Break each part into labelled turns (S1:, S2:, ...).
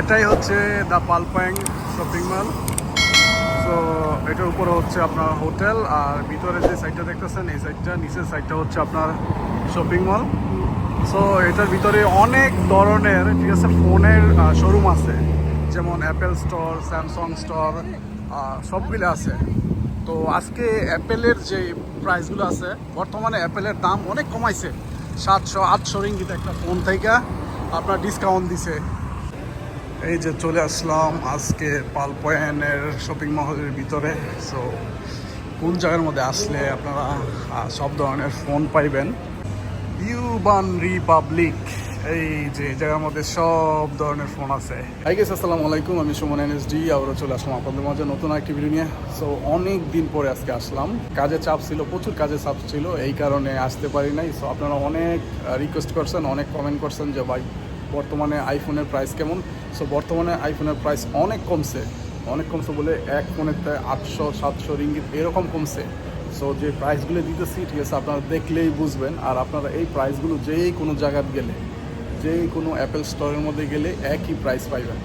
S1: এটাই হচ্ছে the পালপ্যাং shopping mall তো এটার উপরে হচ্ছে আপনার হোটেল আর ভিতরে যে সাইডটা দেখতেছেন, এই সাইডটা নিচের সাইডটা হচ্ছে আপনার শপিং মল সো এটার ভিতরে অনেক ধরনের, ঠিক আছে, ফোনের শোরুম আছে। যেমন অ্যাপেল স্টোর স্যামসাং স্টোর সবগুলো আছে। তো আজকে অ্যাপেলের যে প্রাইসগুলো আছে, বর্তমানে অ্যাপেলের দাম অনেক কমাইছে। সাতশো, আটশো রিঙ্গিত একটা ফোন থেকে আপনার ডিসকাউন্ট দিছে। এই যে চলে আসলাম আজকে পালপয়েনের শপিং মহলের ভিতরে। সো কোন জায়গার মধ্যে আসলে আপনারা সব ধরনের ফোন পাইবেন? ইউবান রিপাবলিক এই যে জায়গার মধ্যে সব ধরনের ফোন আছে। হাই গেস আসসালামু আলাইকুম, আমি সুমন এন এস এনএসডি, আবারও চলে আসলাম আপনাদের মাঝে নতুন একটি ভিডিও নিয়ে। সো অনেক দিন পরে আজকে আসলাম। কাজে চাপ ছিল, প্রচুর কাজে চাপ ছিল, এই কারণে আসতে পারি নাই। সো আপনারা অনেক রিকোয়েস্ট করছেন, অনেক কমেন্ট করছেন যে, ভাই বর্তমানে আইফোনের প্রাইস কেমন? সো বর্তমানে আইফোনের প্রাইস অনেক কমছে। অনেক কমছে বলে এক ফোনের আটশো, সাতশো রিঙ্গিত এরকম কমছে। সো যে প্রাইসগুলো দিতেছি, ঠিক আছে, আপনারা দেখলেই বুঝবেন। আর আপনারা এই প্রাইসগুলো যেই কোনো জায়গায় গেলে যেই কোনো অ্যাপেল স্টোরের মধ্যে গেলে একই প্রাইস পাইবেন।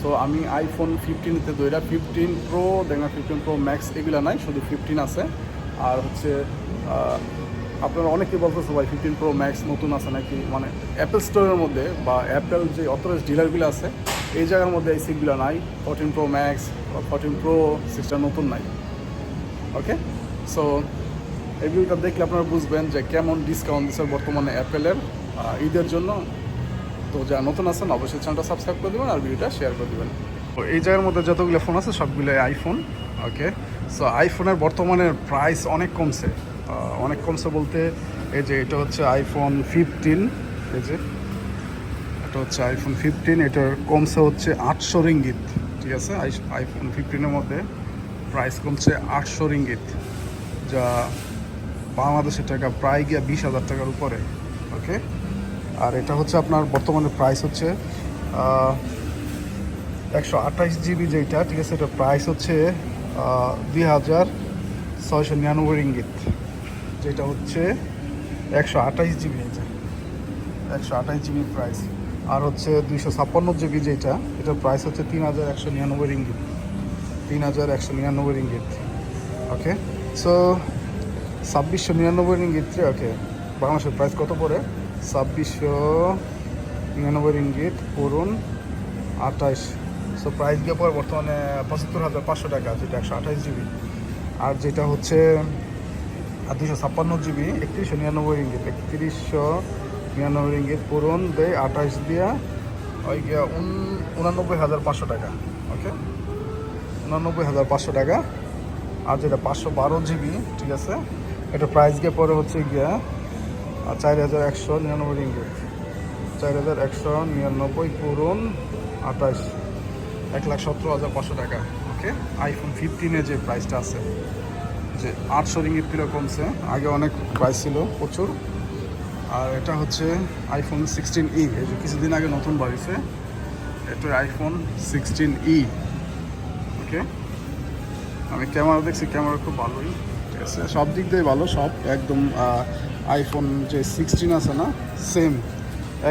S1: সো আমি আইফোন ফিফটিনতে দইরা ফিফটিন প্রো দেখা ফিফটিন প্রো ম্যাক্স এগুলো নাই, শুধু ফিফটিন আছে। আর হচ্ছে আপনারা অনেকে বলতেছে ভাই ফিফটিন প্রো ম্যাক্স নতুন আছে নাকি? মানে অ্যাপেল স্টোরের মধ্যে বা অ্যাপেল যে অথরাইজ ডিলারগুলো আছে, এই জায়গার মধ্যে এই সিটগুলো নাই। Fourteen pro max fourteen pro সিক্সটা নতুন নাই। ওকে সো ভিডিওটা দেখলে আপনারা বুঝবেন যে কেমন ডিসকাউন্ট দিচ্ছে বর্তমানে অ্যাপেলের ঈদের জন্য। তো যারা নতুন আছেন অবশ্যই চ্যানেলটা সাবস্ক্রাইব করে দেবেন আর ভিডিওটা শেয়ার করে দেবেন। তো এই জায়গার মধ্যে যতগুলো ফোন আছে সবগুলো আইফোন ওকে সো আইফোনের বর্তমানে প্রাইস অনেক কমছে। অনেক কমছে বলতে, এই যে এটা হচ্ছে আইফোন ফিফটিন এই যে এটা হচ্ছে আইফোন ফিফটিন এটার কমছে হচ্ছে আটশো রিঙ্গিত, ঠিক আছে? আই- আইফোন ফিফটিনের মধ্যে প্রাইস কমছে আটশো রিঙ্গিত, যা বাংলাদেশের টাকা প্রায় গিয়া বিশ হাজার টাকার উপরে ওকে আর এটা হচ্ছে আপনার বর্তমানে প্রাইস হচ্ছে একশো আঠাশ জিবি যেটা ঠিক আছে? এটা প্রাইস হচ্ছে দুই হাজার ছয়শো নিরানব্বই রিঙ্গিত। যেটা হচ্ছে একশো আঠাশ জিবি এটা একশো আঠাশ জিবি প্রাইস আর হচ্ছে দুইশো ছাপ্পান্ন জিবি যেটা, এটার প্রাইস হচ্ছে তিন হাজার একশো নিরানব্বই রিঙ্গিত। তিন হাজার একশো নিরানব্বই রিঙ্গিত। ওকে সো ছাব্বিশশো নিরানব্বই রিঙ্গিত ওকে বাংলাদেশের প্রাইস কত পড়ে? ছাব্বিশশো নিরানব্বই রিঙ্গিত করুন আঠাশ। সো প্রাইস গিয়ে পরে বর্তমানে পঁচাত্তর হাজার পাঁচশো টাকা, যেটা একশো আঠাশ জিবি। আর যেটা হচ্ছে আর দুশো ছাপ্পান্ন জিবি, একত্রিশশো নিরানব্বই রিঙ্গিত, একত্রিশশো নিরানব্বই রিঙ্গিত, পূরণ দেয় আঠাশ দিয়া, ওই গিয়া উন- উনানব্বই হাজার পাঁচশো টাকা ওকে উনানব্বই হাজার পাঁচশো টাকা। আর যেটা পাঁচশো বারো জিবি, ঠিক আছে? এটা প্রাইস গিয়ে পরে হচ্ছে গিয়া চার হাজার একশো নিরানব্বই রিঙ্গিত। চার হাজার একশো নিরানব্বই পূরণ আঠাশ, এক লাখ সতেরো হাজার পাঁচশো টাকা ওকে আইফোন ফিফটিনের যে প্রাইসটা আছে। যে আটশো রিঙ্গিত কিলো কমছে। আগে অনেক প্রাইস ছিল, প্রচুর। আর এটা হচ্ছে আইফোন সিক্সটিন ই এই যে কিছুদিন আগে নতুন বাড়িছে। এটা আইফোন সিক্সটিন ই ওকে আমি ক্যামেরা দেখছি, ক্যামেরা খুব ভালোই। ঠিক আছে, সব দিক দিয়ে ভালো, সব একদম আইফোন যে সিক্সটিন আছে না সেম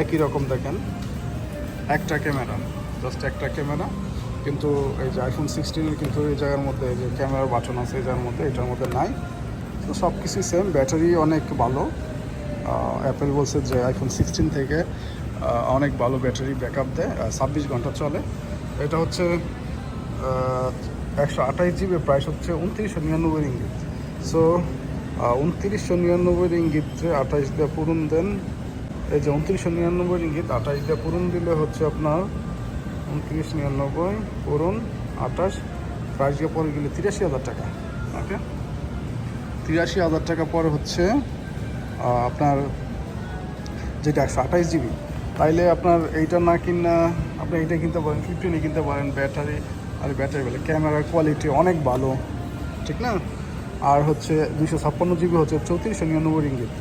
S1: একই রকম দেখেন। একটা ক্যামেরা জাস্ট একটা ক্যামেরা। কিন্তু এই যে আইফোন সিক্সটিনের কিন্তু এই জায়গার মধ্যে যে ক্যামেরার বাটন আছে, এই জায়গার মধ্যে, এটার মধ্যে নাই। তো সব কিছুই সেম ব্যাটারি অনেক ভালো। অ্যাপেল বলছে যে আইফোন সিক্সটিন থেকে অনেক ভালো ব্যাটারি ব্যাকআপ দেয় ছাব্বিশ ঘণ্টা চলে। এটা হচ্ছে একশো আঠাশ জিবি প্রাইস হচ্ছে উনত্রিশশো নিরানব্বই ইঙ্গিত সো উনত্রিশশো নিরানব্বই ইঙ্গিতে আঠাশ দিয়ে পূরণ দেন। এই যে উনত্রিশশো নিরানব্বই ইঙ্গিত আঠাশ দিয়ে পূরণ দিলে হচ্ছে আপনার উনত্রিশ নিরানব্বই পূরণ আঠাশ প্রাইস পরে গেলে তিরাশি হাজার টাকা। ওকে? তিরাশি হাজার টাকা পরে হচ্ছে আপনার যেটা একশো আঠাশ জিবি, তাইলে আপনার এইটা না কিনা, আপনি এইটা কিনতে পারেন, ফিফটিনে কিনতে পারেন, ব্যাটারি, আর ব্যাটারি বলে ক্যামেরার কোয়ালিটি অনেক ভালো, ঠিক না? আর হচ্ছে দুশো ছাপ্পান্ন জিবি হচ্ছে চৌত্রিশশো নিরানব্বই ইঙ্গিত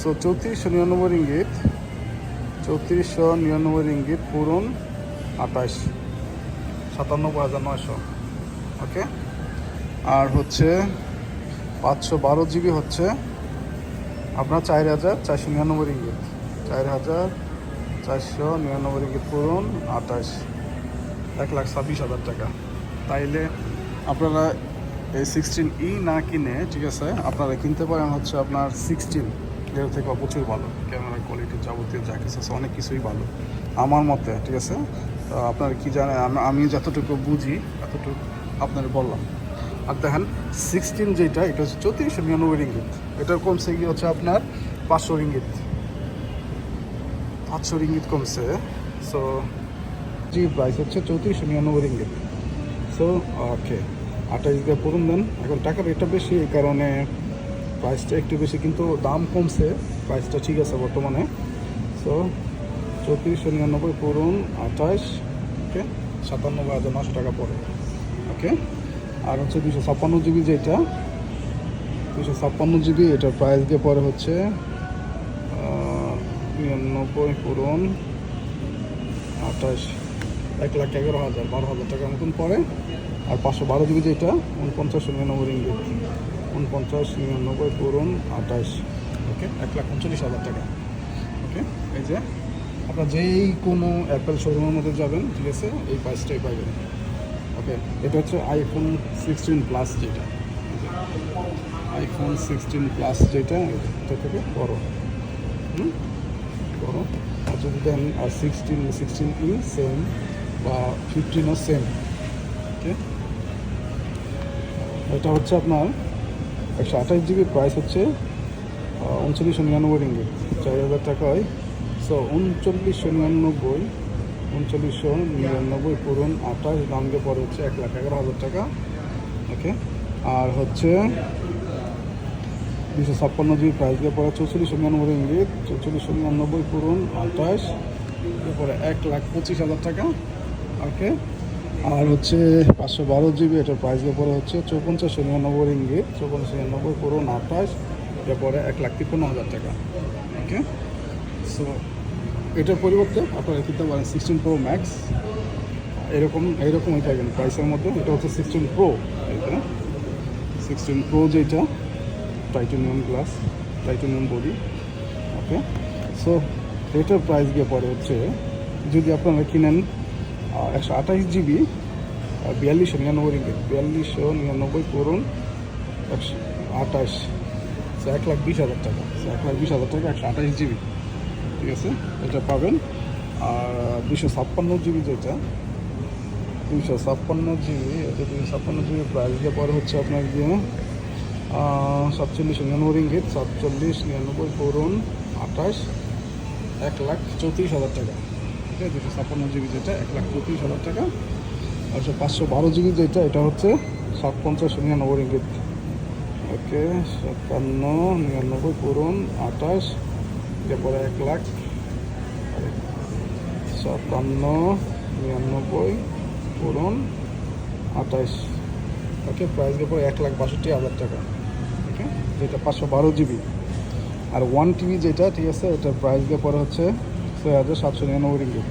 S1: সো চৌত্রিশশো নিরানব্বই ইঙ্গিত চৌত্রিশশো নিরানব্বই ইঙ্গিত পূরণ আঠাশ সাতানব্বই হাজার নয়শো। ওকে আর হচ্ছে পাঁচশো বারো জিবি হচ্ছে আপনার চার হাজার চারশো নিরানব্বই ইঙ্গিত চার হাজার চারশো নিরানব্বই রিঙ্গিত পূরণ আঠাশ এক লাখ ছাব্বিশ হাজার টাকা। তাইলে আপনারা এই সিক্সটিন ই না কিনে, ঠিক আছে, আপনারা কিনতে পারেন হচ্ছে আপনার সিক্সটিন এর থেকে প্রচুর ভালো। ক্যামেরার কোয়ালিটি যাবতীয় যা কিছু আছে, অনেক কিছুই ভালো। আমার মতে, ঠিক আছে তো আপনারা কি জানেন, আমি- যতটুকু বুঝি, এতটুকু আপনার বললাম। আর দেখেন সিক্সটিন যেটা, এটা হচ্ছে চৌত্রিশশো নিরানব্বই রিঙ্গিত এটার কমছে গিয়ে হচ্ছে আপনার পাঁচশো রিঙ্গিত পাঁচশো রিঙ্গিত কমছে সো জি প্রাইস হচ্ছে চৌত্রিশশো নিরানব্বই রিঙ্গিত সো ওকে আঠাইশ দিয়ে পড়ুন দেন। এখন টাকার রেটটা বেশি, এই কারণে প্রাইসটা একটু বেশি, কিন্তু দাম কমছে। প্রাইসটা ঠিক আছে বর্তমানে। সো চৌত্রিশশো নিরানব্বই পড়ুন আঠাশ, ওকে? সাতান্নব্বই হাজার নশো টাকা পড়ে, ওকে? আর হচ্ছে দুশো ছাপ্পান্ন জিবি যেটা দুশো ছাপ্পান্ন জিবি, এটার প্রাইস দিয়ে পরে হচ্ছে নিরানব্বই পূরণ আঠাশ, এক লাখ এগারো হাজার, বারো হাজার টাকার মতন পড়ে। আর পাঁচশো বারো জিবি যেটা, উনপঞ্চাশ নিরানব্বই রিঙ্গিত উনপঞ্চাশ, নিরানব্বই পূরণ আঠাশ, ওকে? এক লাখ উনচল্লিশ হাজার টাকা, ওকে? এই যে আপনার যেই কোনো অ্যাপেল শোরুমের মধ্যে যাবেন, ঠিক আছে? এই প্রাইসটাই পাবেন। ওকে এটা হচ্ছে আইফোন সিক্সটিন প্লাস যেটা। আইফোন সিক্সটিন প্লাস যেটা, এটা থেকে বড়। হুম? বড়। আর যদি দেন, আর সিক্সটিন সিক্সটিন ই সেম বা ফিফটিনও সেম ওকে এটা হচ্ছে আপনার একশো আঠাশ জিবি প্রাইস হচ্ছে উনচল্লিশশো নিরানব্বই রিঙ্গিত। চার হাজার টাকায় সো উনচল্লিশশো নিরানব্বই উনচল্লিশশো নিরানব্বই পূরণ আঠাশ দাম দিয়ে পরে হচ্ছে এক লাখ এগারো হাজার টাকা। ওকে আর হচ্ছে দুশো ছাপ্পান্ন জিবি প্রাইস দিয়ে পরে চৌচল্লিশশো নিরানব্বই ইঙ্গিত চৌচল্লিশশো নিরানব্বই পূরণ আঠাশ এরপরে এক লাখ পঁচিশ হাজার টাকা। ওকে আর হচ্ছে পাঁচশো বারো জিবি এটার প্রাইস পরে হচ্ছে চৌপঞ্চাশশো নিরানব্বই ইঙ্গিত চৌপঞ্চাশশো নিরানব্বই পূরণ আঠাশ এরপরে এক লাখ তিপ্পান্ন হাজার টাকা। ওকে সো এটার পরিবর্তে আপনারা কিনতে পারেন সিক্সটিন প্রো ম্যাক্স এরকম এরকমই পাবেন প্রাইসের মধ্যে। এটা হচ্ছে সিক্সটিন প্রো এটা সিক্সটিন প্রো যেটা titanium glass titanium body okay so এটার প্রাইস গিয়ে পরে হচ্ছে, যদি আপনারা কিনেন একশো আঠাশ জিবি বিয়াল্লিশশো নিরানব্বই রিঙ্গিত বিয়াল্লিশশো নিরানব্বই করুন, একশো আঠাশ। এক লাখ বিশ হাজার টাকা। এক লাখ বিশ হাজার টাকা, একশো আঠাশ জিবি ঠিক আছে এটা পাবেন। আর দুশো ছাপ্পান্ন জিবি যেটা দুশো ছাপ্পান্ন জিবি, এটা দুশো ছাপ্পান্ন জিবি প্রাইস দিয়ে পরে হচ্ছে আপনার গিয়ে সাতচল্লিশ নিরানব্বই রিঙ্গিত সাতচল্লিশ নিরানব্বই করুন, আঠাশ, এক লাখ চৌত্রিশ হাজার টাকা। ঠিক আছে? দুশো ছাপ্পান্ন জিবি যেটা, এক লাখ চৌত্রিশ হাজার টাকা। আর পাঁচশো বারো জিবি যেটা, এটা হচ্ছে সাত পঞ্চাশ নিরানব্বই রিঙ্গিত ওকে সাতান্ন নিরানব্বই করুন, আঠাশ এরপরে এক লাখ। সাতান্ন নিরানব্বই করুন আঠাশ ওকে প্রাইস দেবো এক লাখ বাষট্টি হাজার টাকা। ওকে, যেটা পাঁচশো বারো জিবি। আর ওয়ান টিভি যেটা, ঠিক আছে, এটার প্রাইস পরে হচ্ছে ছয় হাজার সাতশো নিরানব্বই রিঙ্গিত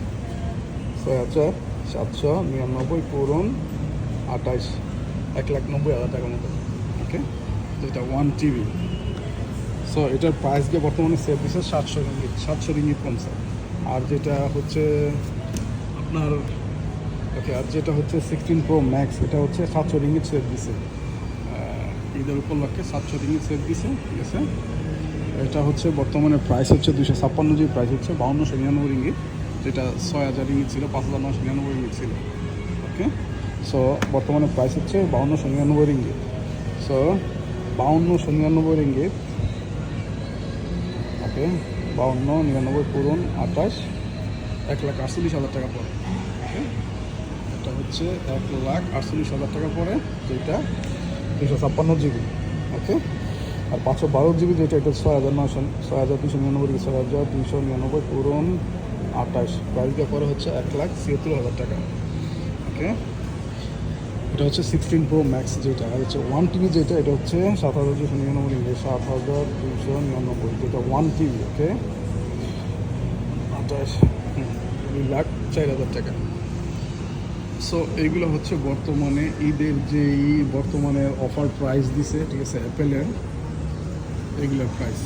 S1: ছয় হাজার সাতশো নিরানব্বই পূরণ আঠাশ এক লাখ নব্বই হাজার টাকার মতো। ওকে, যেটা ওয়ান টিভি সো এটার প্রাইস দিয়ে বর্তমানে সেল দিচ্ছে সাতশো রিঙ্গিত সাতশো রিঙ্গিত কমছে আর যেটা হচ্ছে আপনার ওকে আর যেটা হচ্ছে সিক্সটিন প্রো ম্যাক্স এটা হচ্ছে সাতশো রিঙ্গিত সেল দিছে। ঈদের উপলক্ষে সাতশো রিঙ্গিত সেল দিছে, ঠিক আছে? এটা হচ্ছে বর্তমানে প্রাইস হচ্ছে দুশো ছাপ্পান্ন জি প্রাইস হচ্ছে বাউন্নশো নিরানব্বই রিঙ্গিত, যেটা ছয় হাজার রিঙ্গিত ছিল, পাঁচ হাজার নশো নিরানব্বই রিঙ্গিত ছিল ওকে সো বর্তমানে প্রাইস হচ্ছে বাউন্নশো নিরানব্বই রিঙ্গিত। সো বাউন্নশো নিরানব্বই রিঙ্গিত ওকে বাউন্ন, নিরানব্বই পূরণ আঠাশ এক লাখ আটচল্লিশ হাজার টাকা পড়ে। এটা হচ্ছে এক লাখ আটচল্লিশ হাজার টাকা পড়ে, যেটা দুশো ছাপ্পান্ন জিবি ওকে আর পাঁচশো বারো জিবি যেটা, এটা ছয় হাজার নশো ছয় হাজার দুশো নিরানব্বই থেকে ছয় হাজার দুশো নিরানব্বই পূরণ আঠাশ প্রাইস দিয়ে পরে হচ্ছে এক লাখ ছিয়াত্তর হাজার টাকা ওকে এটা হচ্ছে সিক্সটিন প্রো ম্যাক্স যেটা আর হচ্ছে ওয়ান টিভি যেটা, এটা হচ্ছে সাত হাজার দুশো নিরানব্বই সাত হাজার দুশো নিরানব্বই যেটা ওয়ান টিভি ওকে দুই লাখ চার হাজার টাকা। সো এইগুলো হচ্ছে বর্তমানে ঈদের যেই বর্তমানে অফার প্রাইস দিছে, ঠিক আছে অ্যাপেলের এগুলোর প্রাইস